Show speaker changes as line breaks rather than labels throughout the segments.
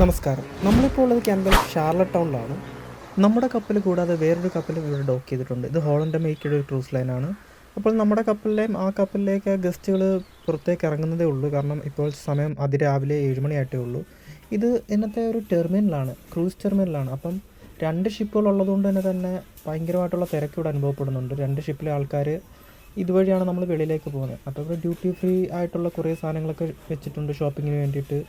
നമസ്കാരം. നമ്മളിപ്പോൾ ഉള്ളത് ക്യാമ്പൽ ഷാർലറ്റ് ടൗണിലാണ്. നമ്മുടെ കപ്പൽ കൂടാതെ വേറൊരു കപ്പലും ഇവിടെ ഡോക്ക് ചെയ്തിട്ടുണ്ട്. ഇത് ഹോളന്റെ മേക്കയുടെ ഒരു ക്രൂസ് ലൈനാണ്. അപ്പോൾ നമ്മുടെ കപ്പലിലെയും ആ കപ്പലിലേക്ക് ഗസ്റ്റുകൾ പുറത്തേക്ക് ഇറങ്ങുന്നതേ ഉള്ളൂ. കാരണം ഇപ്പോൾ സമയം അതിരാവിലെ ഏഴ് മണിയായിട്ടേ ഉള്ളൂ. ഇത് ഇന്നത്തെ ഒരു ടെർമിനലാണ് ക്രൂസ് ടെർമിനലാണ്. അപ്പം രണ്ട് ഷിപ്പുകൾ ഉള്ളതുകൊണ്ട് തന്നെ തന്നെ ഭയങ്കരമായിട്ടുള്ള തിരക്ക് ഇവിടെ അനുഭവപ്പെടുന്നുണ്ട്. രണ്ട് ഷിപ്പിലെ ആൾക്കാർ ഇതുവഴിയാണ് നമ്മൾ വെളിയിലേക്ക് പോകുന്നത്. അപ്പോൾ ഇവിടെ ഡ്യൂട്ടി ഫ്രീ ആയിട്ടുള്ള കുറേ സാധനങ്ങളൊക്കെ വെച്ചിട്ടുണ്ട് ഷോപ്പിങ്ങിന് വേണ്ടിയിട്ട്.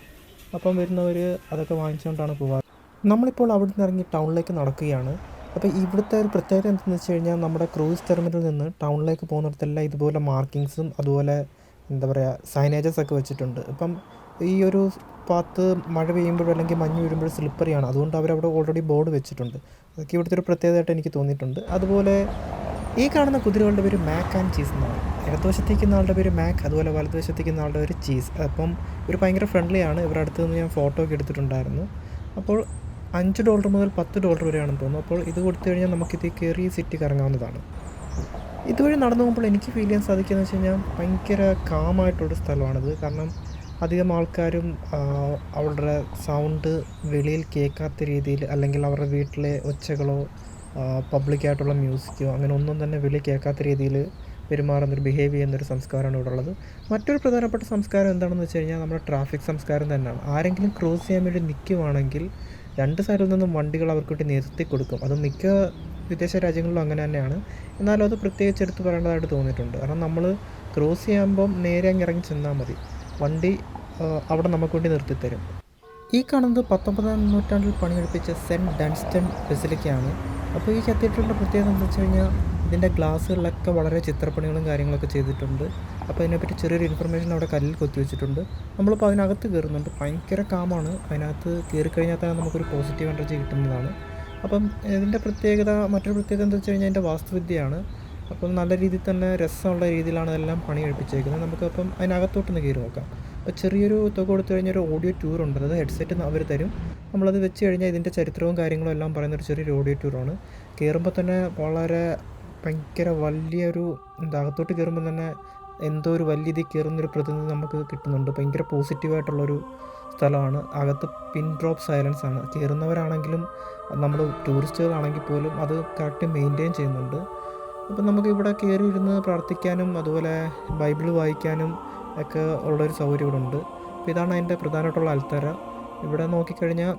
അപ്പം വരുന്നവർ അതൊക്കെ വാങ്ങിച്ചുകൊണ്ടാണ് പോകാറ് നമ്മളിപ്പോൾ അവിടെ നിന്ന് ഇറങ്ങി ടൗണിലേക്ക് നടക്കുകയാണ്. അപ്പോൾ ഇവിടുത്തെ ഒരു പ്രത്യേകത എന്തെന്ന് വെച്ച് കഴിഞ്ഞാൽ നമ്മുടെ ക്രൂസ് ടെർമിനലിൽ നിന്ന് ടൗണിലേക്ക് പോകുന്നിടത്തെല്ലാം ഇതുപോലെ മാർക്കിങ്സും അതുപോലെ എന്താ പറയുക സൈനേജസ് ഒക്കെ വെച്ചിട്ടുണ്ട്. ഇപ്പം ഈ ഒരു പാത്ത് മഴ പെയ്യുമ്പോഴും അല്ലെങ്കിൽ മഞ്ഞ് വീഴുമ്പോഴും സ്ലിപ്പറിയാണ് അതുകൊണ്ട് അവരവിടെ ഓൾറെഡി ബോർഡ് വെച്ചിട്ടുണ്ട്. അതൊക്കെ ഇവിടുത്തെ ഒരു പ്രത്യേകതയായിട്ട് എനിക്ക് തോന്നിയിട്ടുണ്ട്. അതുപോലെ ഈ കാണുന്ന കുതിരകളുടെ പേര് മാക്ക് ആൻഡ് ചീസ് എന്നാണ്. ഇടതുവശത്തേക്കുന്ന ആളുടെ പേര് മാക്ക് അതുപോലെ വലതുവശത്തേക്കുന്ന ആളുടെ പേര് ചീസ് അപ്പം ഇവർ ഭയങ്കര ഫ്രണ്ട്ലി ആണ്. ഇവരുടെ അടുത്ത് നിന്ന് ഞാൻ ഫോട്ടോ ഒക്കെ എടുത്തിട്ടുണ്ടായിരുന്നു. അപ്പോൾ അഞ്ച് ഡോളർ മുതൽ പത്ത് ഡോളർ വരെയാണെന്ന് തോന്നുന്നു. അപ്പോൾ ഇത് കൊടുത്തു കഴിഞ്ഞാൽ നമുക്കിത് കയറി സിറ്റി കറങ്ങാവുന്നതാണ് ഇതുവഴി നടന്നു പോകുമ്പോൾ എനിക്ക് ഫീൽ ചെയ്യാൻ സാധിക്കുകയെന്ന് വെച്ച് കഴിഞ്ഞാൽ ഭയങ്കര കാമായിട്ടുള്ളൊരു സ്ഥലമാണിത്. കാരണം അധികം ആൾക്കാരും അവരുടെ സൗണ്ട് വെളിയിൽ കേൾക്കാത്ത രീതിയിൽ അല്ലെങ്കിൽ അവരുടെ വീട്ടിലെ ഒച്ചകളോ പബ്ലിക്കായിട്ടുള്ള മ്യൂസിക്കോ അങ്ങനെ ഒന്നും തന്നെ വെളിയിൽ കേൾക്കാത്ത രീതിയിൽ പെരുമാറുന്നൊരു ബിഹേവ് ചെയ്യുന്നൊരു സംസ്കാരമാണ് ഇവിടെ ഉള്ളത്. മറ്റൊരു പ്രധാനപ്പെട്ട സംസ്കാരം എന്താണെന്ന് വെച്ച് കഴിഞ്ഞാൽ നമ്മുടെ ട്രാഫിക് സംസ്കാരം തന്നെയാണ്. ആരെങ്കിലും ക്രോസ് ചെയ്യാൻ വേണ്ടി നിൽക്കുവാണെങ്കിൽ രണ്ട് സൈഡിൽ നിന്നും വണ്ടികൾ അവർക്ക് വേണ്ടി നിർത്തി കൊടുക്കും. അത് മിക്ക വിദേശ രാജ്യങ്ങളിലും അങ്ങനെ തന്നെയാണ്. എന്നാലും അത് പ്രത്യേകിച്ച് എടുത്ത് പറയേണ്ടതായിട്ട് തോന്നിയിട്ടുണ്ട്. കാരണം നമ്മൾ ക്രോസ് ചെയ്യുമ്പം നേരെ അങ്ങ് ഇറങ്ങി ചെന്നാൽ മതി. വണ്ടി അവിടെ നമുക്ക് വേണ്ടി നിർത്തിത്തരും. ഈ കാണുന്നത് പത്തൊമ്പതാം നൂറ്റാണ്ടിൽ പണിയെടുപ്പിച്ച സെന്റ് ഡൺസ്റ്റൺ ബസിലിക്കയാണ്. അപ്പോൾ ഈ കത്തീഡ്രലിന്റെ പ്രത്യേകത എന്താ വെച്ച് കഴിഞ്ഞാൽ ഇതിന്റെ ഗ്ലാസ്സുകളിലൊക്കെ വളരെ ചിത്രപ്പണികളും കാര്യങ്ങളൊക്കെ ചെയ്തിട്ടുണ്ട്. അപ്പോൾ അതിനെപ്പറ്റി ചെറിയൊരു ഇൻഫർമേഷൻ അവിടെ കല്ലിൽ കൊത്തി വെച്ചിട്ടുണ്ട്. നമ്മളിപ്പോൾ അതിനകത്ത് കയറുന്നുണ്ട്. ഭയങ്കര കാമാണ്. അതിനകത്ത് കയറി കഴിഞ്ഞാൽ തന്നെ നമുക്കൊരു പോസിറ്റീവ് എനർജി കിട്ടുന്നതാണ്. അപ്പം ഇതിന്റെ പ്രത്യേകത മറ്റൊരു പ്രത്യേകത എന്താ വെച്ച് കഴിഞ്ഞാൽ അതിന്റെ വാസ്തുവിദ്യയാണ്. അപ്പം നല്ല രീതിയിൽ തന്നെ രസമുള്ള രീതിയിലാണ് ഇതെല്ലാം പണി കഴിപ്പിച്ചേക്കുന്നത് നമുക്കപ്പം അതിനകത്തോട്ടൊന്ന് കയറി നോക്കാം. ചെറിയൊരു തുക കൊടുത്തു കഴിഞ്ഞാൽ ഒരു ഓഡിയോ ടൂർ ഉണ്ട്. അത് ഹെഡ്സെറ്റ് അവർ തരും. നമ്മളത് വെച്ച് കഴിഞ്ഞാൽ ഇതിന്റെ ചരിത്രവും കാര്യങ്ങളും എല്ലാം പറയുന്ന ഒരു ചെറിയൊരു ഓഡിയോ ടൂറാണ് കയറുമ്പോൾ തന്നെ വളരെ ഭയങ്കര വലിയൊരു എന്താ അകത്തോട്ട് കയറുമ്പോൾ തന്നെ എന്തോ ഒരു വലിയ ഇതിൽ കയറുന്നൊരു പ്രതിനിധി നമുക്ക് കിട്ടുന്നുണ്ട്. ഭയങ്കര പോസിറ്റീവായിട്ടുള്ളൊരു സ്ഥലമാണ്. അകത്ത് പിൻ ഡ്രോപ്പ് സൈലൻസ് ആണ്. കയറുന്നവരാണെങ്കിലും നമ്മൾ ടൂറിസ്റ്റുകളാണെങ്കിൽ പോലും അത് കറക്റ്റ് മെയിന്റെയിൻ ചെയ്യുന്നുണ്ട്. അപ്പം നമുക്ക് ഇവിടെ കയറി ഇരുന്ന് പ്രാർത്ഥിക്കാനും അതുപോലെ ബൈബിൾ വായിക്കാനും ഒക്കെ ഉള്ളൊരു സൗകര്യം ഇവിടെ ഉണ്ട് അപ്പോൾ ഇതാണ് അതിന്റെ പ്രധാനമായിട്ടുള്ള അൽത്തര. ഇവിടെ നോക്കിക്കഴിഞ്ഞാൽ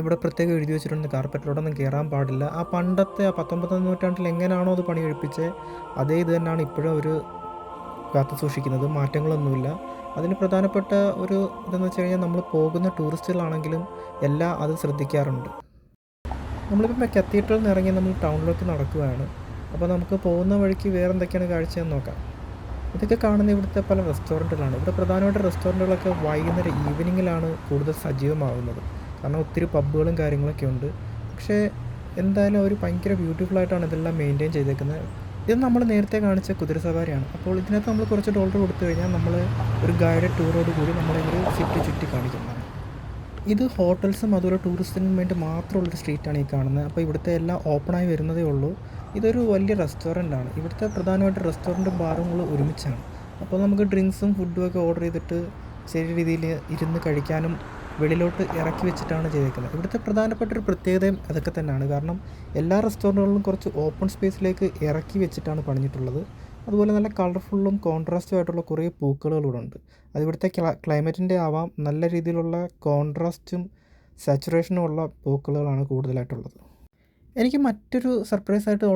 ഇവിടെ പ്രത്യേകം എഴുതി വെച്ചിട്ടുണ്ട് കാർപ്പറ്റിലോട്ടൊന്നും കയറാൻ പാടില്ല. ആ പണ്ടത്തെ ആ പത്തൊമ്പതാം നൂറ്റാണ്ടിൽ എങ്ങനെയാണോ അത് പണി കഴിപ്പിച്ചത് അതേ ഇത് തന്നെയാണ് ഇപ്പോഴും അവർ കാത്തു സൂക്ഷിക്കുന്നത്. മാറ്റങ്ങളൊന്നുമില്ല. അതിന് പ്രധാനപ്പെട്ട ഒരു ഇതെന്ന് വെച്ച് കഴിഞ്ഞാൽ നമ്മൾ പോകുന്ന ടൂറിസ്റ്റുകളാണെങ്കിലും എല്ലാം അത് ശ്രദ്ധിക്കാറുണ്ട്. നമ്മളിപ്പോൾ കത്തീഡ്രലിൽ നിന്ന് ഇറങ്ങി നമ്മൾ ടൗണിലേക്ക് നടക്കുകയാണ്. അപ്പോൾ നമുക്ക് പോകുന്ന വഴിക്ക് വേറെ എന്തൊക്കെയാണ് കാഴ്ചയെന്ന് നോക്കാം. ഇതൊക്കെ കാണുന്ന ഇവിടുത്തെ പല റെസ്റ്റോറന്റുകളാണ് ഇവിടെ പ്രധാനമായിട്ട് റെസ്റ്റോറന്റുകളൊക്കെ വൈകുന്നേരം ഈവനിങ്ങിലാണ് കൂടുതൽ സജീവമാകുന്നത് കാരണം ഒത്തിരി പബ്ബുകളും കാര്യങ്ങളൊക്കെ ഉണ്ട്. പക്ഷേ എന്തായാലും അവർ ഭയങ്കര ബ്യൂട്ടിഫുൾ ആയിട്ടാണ് ഇതെല്ലാം മെയിന്റെയിൻ ചെയ്തേക്കുന്നത് ഇത് നമ്മൾ നേരത്തെ കാണിച്ച കുതിര സവാരിയാണ്. അപ്പോൾ ഇതിനകത്ത് നമ്മൾ കുറച്ച് ഡോളർ കൊടുത്തു കഴിഞ്ഞാൽ നമ്മൾ ഒരു ഗൈഡഡ് ടൂറോട് കൂടി നമ്മളിങ്ങനെ ചുറ്റി ചുറ്റി കാണിക്കുന്നതാണ് ഇത് ഹോട്ടൽസും അതുപോലെ ടൂറിസ്റ്റിനും വേണ്ടി മാത്രമുള്ളൊരു സ്ട്രീറ്റാണ് ഈ കാണുന്നത്. അപ്പോൾ ഇവിടുത്തെ എല്ലാം ഓപ്പണായി വരുന്നതേ ഉള്ളൂ. ഇതൊരു വലിയ റെസ്റ്റോറന്റ് ആണ് ഇവിടുത്തെ പ്രധാനമായിട്ട് റെസ്റ്റോറന്റും ബാറുകളും ഒരുമിച്ചാണ്. അപ്പോൾ നമുക്ക് ഡ്രിങ്ക്സും ഫുഡും ഒക്കെ ഓർഡർ ചെയ്തിട്ട് ചെറിയ രീതിയിൽ ഇരുന്ന് കഴിക്കാനും വെളിയിലോട്ട് ഇറക്കി വെച്ചിട്ടാണ് ചെയ്തേക്കുന്നത്. ഇവിടുത്തെ പ്രധാനപ്പെട്ട ഒരു പ്രത്യേകതയും അതൊക്കെ തന്നെയാണ്. കാരണം എല്ലാ റെസ്റ്റോറന്റുകളിലും കുറച്ച് ഓപ്പൺ സ്പേസിലേക്ക് ഇറക്കി വെച്ചിട്ടാണ് പണിഞ്ഞിട്ടുള്ളത്. അതുപോലെ നല്ല കളർഫുള്ളും കോൺട്രാസ്റ്റും ആയിട്ടുള്ള കുറേ പൂക്കളുകൾ ഇവിടെ ഉണ്ട് അത് ഇവിടുത്തെ ക്ലൈമറ്റിന്റെ ആവാം നല്ല രീതിയിലുള്ള കോൺട്രാസ്റ്റും സാച്ചുറേഷനും ഉള്ള പൂക്കളുകളാണ് കൂടുതലായിട്ടുള്ളത്. എനിക്ക് മറ്റൊരു സർപ്രൈസ് ആയിട്ട്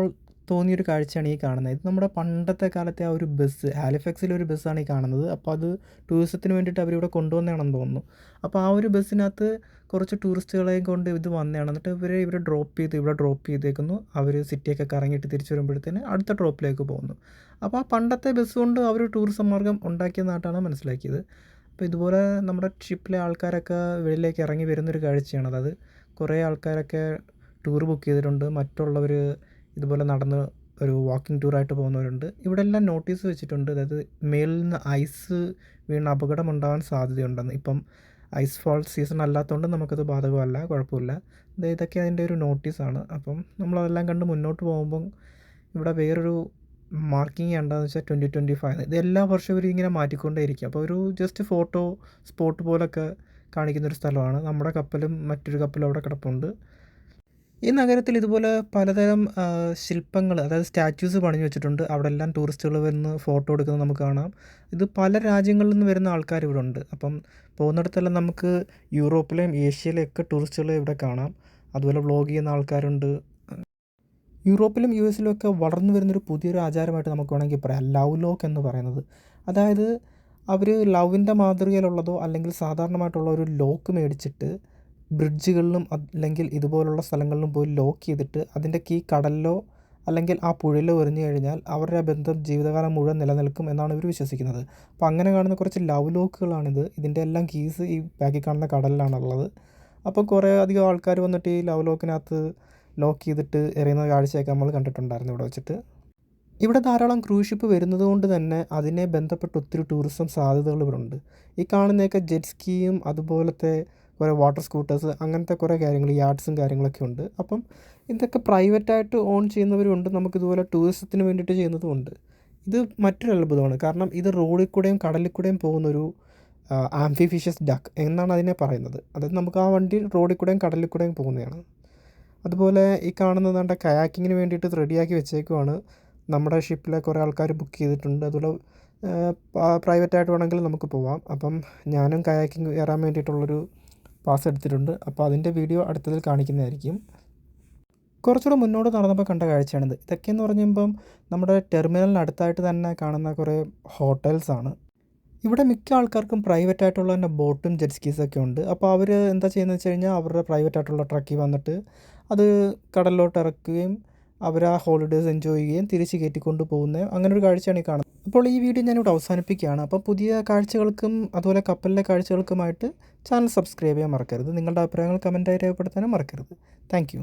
തോന്നിയൊരു കാഴ്ചയാണ് ഈ കാണുന്നത്. ഇത് നമ്മുടെ പണ്ടത്തെ കാലത്തെ ആ ഒരു ബസ് ഹാലിഫാക്സിലെ ഒരു ബസ്സാണ് ഈ കാണുന്നത്. അപ്പോൾ അത് ടൂറിസത്തിന് വേണ്ടിയിട്ട് അവരിവിടെ കൊണ്ടുവന്നതാണെന്ന് തോന്നുന്നു. അപ്പോൾ ആ ഒരു ബസ്സിനകത്ത് കുറച്ച് ടൂറിസ്റ്റുകളെയും കൊണ്ട് ഇത് വന്നതാണ്. എന്നിട്ട് ഇവരെ ഇവിടെ ഡ്രോപ്പ് ചെയ്ത് ഇവിടെ ഡ്രോപ്പ് ചെയ്തേക്കുന്നു. അവർ സിറ്റിയൊക്കെ കറങ്ങിയിട്ട് തിരിച്ചു വരുമ്പോഴത്തേന് അടുത്ത ഡ്രോപ്പിലേക്ക് പോകുന്നു. അപ്പോൾ ആ പണ്ടത്തെ ബസ് കൊണ്ട് അവർ ടൂറിസം മാർഗം ഉണ്ടാക്കിയെന്നായിട്ടാണ് മനസ്സിലാക്കിയത്. അപ്പോൾ ഇതുപോലെ നമ്മുടെ ഷിപ്പിലെ ആൾക്കാരൊക്കെ വെളിയിലേക്ക് ഇറങ്ങി വരുന്നൊരു കാഴ്ചയാണ് അതായത് കുറേ ആൾക്കാരൊക്കെ ടൂർ ബുക്ക് ചെയ്തിട്ടുണ്ട്. മറ്റുള്ളവർ ഇതുപോലെ നടന്ന് ഒരു വാക്കിംഗ് ടൂറായിട്ട് പോകുന്നവരുണ്ട്. ഇവിടെ എല്ലാം നോട്ടീസ് വെച്ചിട്ടുണ്ട്. അതായത് മേലിൽ നിന്ന് ഐസ് വീണ് അപകടം ഉണ്ടാകാൻ സാധ്യതയുണ്ടെന്ന്. ഇപ്പം ഐസ് ഫാൾ സീസൺ അല്ലാത്തതുകൊണ്ട് നമുക്കത് ബാധകമല്ല കുഴപ്പമില്ല. ഇതൊക്കെ അതിന്റെ ഒരു നോട്ടീസാണ്. അപ്പം നമ്മളതെല്ലാം കണ്ട് മുന്നോട്ട് പോകുമ്പം ഇവിടെ വേറൊരു മാർക്കിങ് ചെയ്യേണ്ടതെന്ന് വെച്ചാൽ ട്വന്റി ട്വന്റി ഫൈവ് ഇത് എല്ലാ വർഷവും ഇവർ ഇങ്ങനെ മാറ്റിക്കൊണ്ടേയിരിക്കും. അപ്പോൾ ഒരു ജസ്റ്റ് ഫോട്ടോ സ്പോട്ട് പോലൊക്കെ കാണിക്കുന്നൊരു സ്ഥലമാണ്. നമ്മുടെ കപ്പലും മറ്റൊരു കപ്പലും അവിടെ കിടപ്പുണ്ട്. ഈ നഗരത്തിൽ ഇതുപോലെ പലതരം ശില്പങ്ങൾ അതായത് സ്റ്റാച്യൂസ് പണിഞ്ഞു വെച്ചിട്ടുണ്ട്. അവിടെ എല്ലാം ടൂറിസ്റ്റുകൾ വന്ന് ഫോട്ടോ എടുക്കുന്നത് നമുക്ക് കാണാം. ഇത് പല രാജ്യങ്ങളിൽ നിന്ന് വരുന്ന ആൾക്കാർ ഇവിടെ ഉണ്ട്. അപ്പം പോകുന്നിടത്തെല്ലാം നമുക്ക് യൂറോപ്പിലെയും ഏഷ്യയിലെയും ഒക്കെ ടൂറിസ്റ്റുകളെ ഇവിടെ കാണാം. അതുപോലെ വ്ളോഗ് ചെയ്യുന്ന ആൾക്കാരുണ്ട്. യൂറോപ്പിലും യു എസിലും ഒക്കെ വളർന്നു വരുന്നൊരു പുതിയൊരു ആചാരമായിട്ട് നമുക്ക് വേണമെങ്കിൽ പറയാം. ലവ് ലോക്ക് എന്ന് പറയുന്നത്. അതായത് അവർ ലവിന്റെ മാതൃകയിലുള്ളതോ അല്ലെങ്കിൽ സാധാരണമായിട്ടുള്ള ഒരു ലോക്ക് മേടിച്ചിട്ട് ബ്രിഡ്ജുകളിലും അല്ലെങ്കിൽ ഇതുപോലുള്ള സ്ഥലങ്ങളിലും പോയി ലോക്ക് ചെയ്തിട്ട് അതിന്റെ കീ കടലിലോ അല്ലെങ്കിൽ ആ പുഴയിലോ എറിഞ്ഞു കഴിഞ്ഞാൽ അവരുടെ ആ ബന്ധം ജീവിതകാലം മുഴുവൻ നിലനിൽക്കും എന്നാണ് ഇവർ വിശ്വസിക്കുന്നത്. അപ്പോൾ അങ്ങനെ കാണുന്ന കുറച്ച് ലവ് ലോക്കുകളാണിത്. ഇതിന്റെ എല്ലാം കീസ് ഈ ബാക്കി കാണുന്ന കടലിലാണുള്ളത്. അപ്പോൾ കുറേ അധികം ആൾക്കാർ വന്നിട്ട് ഈ ലവ് ലോക്കിനകത്ത് ലോക്ക് ചെയ്തിട്ട് എറിയുന്ന കാഴ്ചയൊക്കെ നമ്മൾ കണ്ടിട്ടുണ്ടായിരുന്നു ഇവിടെ വെച്ചിട്ട്. ഇവിടെ ധാരാളം ക്രൂസ് ഷിപ്പ് വരുന്നത് കൊണ്ട് തന്നെ അതിനെ ബന്ധപ്പെട്ട് ഒത്തിരി ടൂറിസം സാധ്യതകൾ ഇവിടെ ഉണ്ട്. ഈ കാണുന്നതൊക്കെ ജെറ്റ് സ്കീയും അതുപോലത്തെ കുറേ വാട്ടർ സ്കൂട്ടേഴ്സ് അങ്ങനത്തെ കുറേ കാര്യങ്ങൾ യാർഡ്സും കാര്യങ്ങളൊക്കെ ഉണ്ട്. അപ്പം ഇതൊക്കെ പ്രൈവറ്റായിട്ട് ഓൺ ചെയ്യുന്നവരുണ്ട് നമുക്കിതുപോലെ ടൂറിസത്തിന് വേണ്ടിയിട്ട് ചെയ്യുന്നതുമുണ്ട് ഇത് മറ്റൊരു അത്ഭുതമാണ്. കാരണം ഇത് റോഡിൽ കൂടെയും കടലിൽ കൂടെയും പോകുന്നൊരു ആംഫിഫിഷ്യസ് ഡക്ക് എന്നാണ് അതിനെ പറയുന്നത്. അതായത് നമുക്ക് ആ വണ്ടി റോഡിൽ കൂടെയും കടലിൽ കൂടെയും പോകുന്നതാണ്. അതുപോലെ ഈ കാണുന്നത് കണ്ട കയാക്കിങ്ങിന് വേണ്ടിയിട്ട് റെഡിയാക്കി വെച്ചേക്കുവാണ്. നമ്മുടെ ഷിപ്പിലെ കുറേ ആൾക്കാർ ബുക്ക് ചെയ്തിട്ടുണ്ട്. അതുപോലെ പ്രൈവറ്റ് ആയിട്ട് വേണമെങ്കിൽ നമുക്ക് പോവാം. അപ്പം ഞാനും കയാക്കിങ് കയറാൻ വേണ്ടിയിട്ടുള്ളൊരു പാസ് എടുത്തിട്ടുണ്ട്. അപ്പോൾ അതിന്റെ വീഡിയോ അടുത്തതിൽ കാണിക്കുന്നതായിരിക്കും. കുറച്ചുകൂടെ മുന്നോട്ട് നടന്നപ്പോൾ കണ്ട കാഴ്ചയാണിത്. ഇതൊക്കെയെന്ന് പറയുമ്പം നമ്മുടെ ടെർമിനലിന് അടുത്തായിട്ട് തന്നെ കാണുന്ന കുറേ ഹോട്ടൽസാണ് ഇവിടെ മിക്ക ആൾക്കാർക്കും പ്രൈവറ്റ് ആയിട്ടുള്ള തന്നെ ബോട്ടും ജെറ്റ് സ്കീസൊക്കെ ഉണ്ട്. അപ്പോൾ അവർ എന്താ ചെയ്യുന്നത് വെച്ച് കഴിഞ്ഞാൽ അവരുടെ പ്രൈവറ്റ് ആയിട്ടുള്ള ട്രക്കിൽ വന്നിട്ട് അത് കടലിലോട്ട് ഇറക്കുകയും അവർ ആ ഹോളിഡേയ്സ് എൻജോയ് ചെയ്യുകയും തിരിച്ച് കയറ്റിക്കൊണ്ട് പോകുന്ന അങ്ങനെ ഒരു കാഴ്ചയാണ് ഈ കാണുന്നത്. അപ്പോൾ ഈ വീഡിയോ ഞാനിവിടെ അവസാനിപ്പിക്കുകയാണ്. അപ്പോൾ പുതിയ കാഴ്ചകൾക്കും അതുപോലെ കപ്പലിലെ കാഴ്ചകൾക്കുമായിട്ട് ചാനൽ സബ്സ്ക്രൈബ് ചെയ്യാൻ മറക്കരുത്. നിങ്ങളുടെ അഭിപ്രായങ്ങൾ കമന്റായി രേഖപ്പെടുത്താനും മറക്കരുത്. താങ്ക്